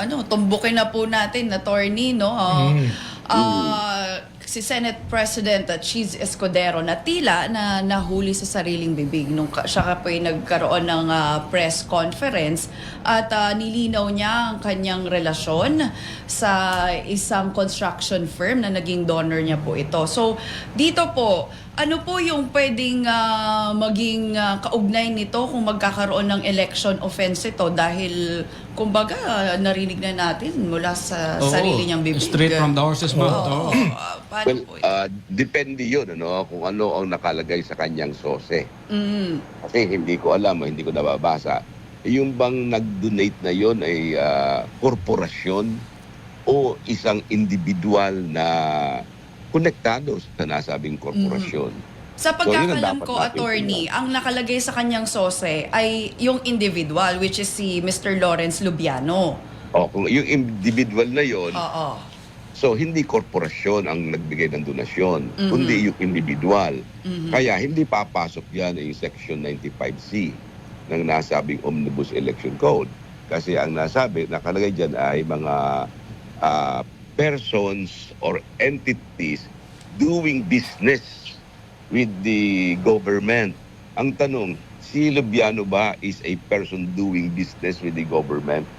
ano, tumbukin na po natin, attorney, no? Ah, Mm. ah, si Senate President uh, Cheese Escudero na tila na nahuli sa sariling bibig nung ka- siya ka po ay nagkaroon ng ah, press conference at ah, nilinaw niya ang kanyang relasyon sa isang construction firm na naging donor niya po ito. So dito po, ano po yung pwedeng ah, maging ah, kaugnay nito kung magkakaroon ng election offense ito dahil kumbaga ah, narinig na natin mula sa Oo, sarili niyang bibig. straight from the horse's mouth, Oo. oo. Ah, paano Well, po ito? ah, depende yun ano, kung ano ang nakalagay sa kanyang sose. Mm. Kasi hindi ko alam, o hindi ko nababasa. Yung bang nag-donate na yon ay ah, korporasyon o isang individual na konektado sa nasabing korporasyon. Sa So, yun ang pagkakalam dapat ko, attorney, ang nakalagay sa kanyang sose ay yung individual, which is si Mr. Lawrence Lubiano. O kung yung individual na yon, Oo. so hindi korporasyon ang nagbigay ng donasyon, Mhm. kundi yung individual. Mhm. Kaya hindi papasok yan yung Section 95C ng nasabing Omnibus Election Code. Kasi ang nasabi, nakalagay dyan ay mga ah, persons or entities doing business with the government. Ang tanong, si Lubiano ba is a person doing business with the government?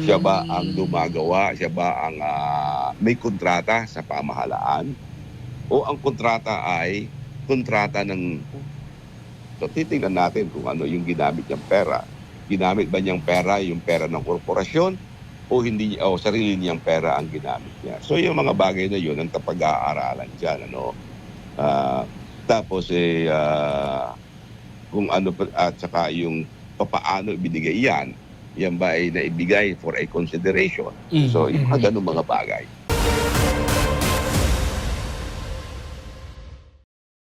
Siya ba ang Mm. gumagawa? Siya ba ang ah, may kontrata sa pamahalaan? O ang kontrata ay kontrata ng... So titingnan natin kung ano yung ginamit niyang pera. Ginamit ba niyang pera yung pera ng korporasyon o hindi o sarili niyang pera ang ginamit niya. So yung mga bagay na yun ang kapag-aaralan diyan ano. Ah, tapos eh ah, kung ano pa- at saka yung papaano ibinigay yan, yan ba ay naibigay for a consideration. Mm. So yung mga ganun mga bagay.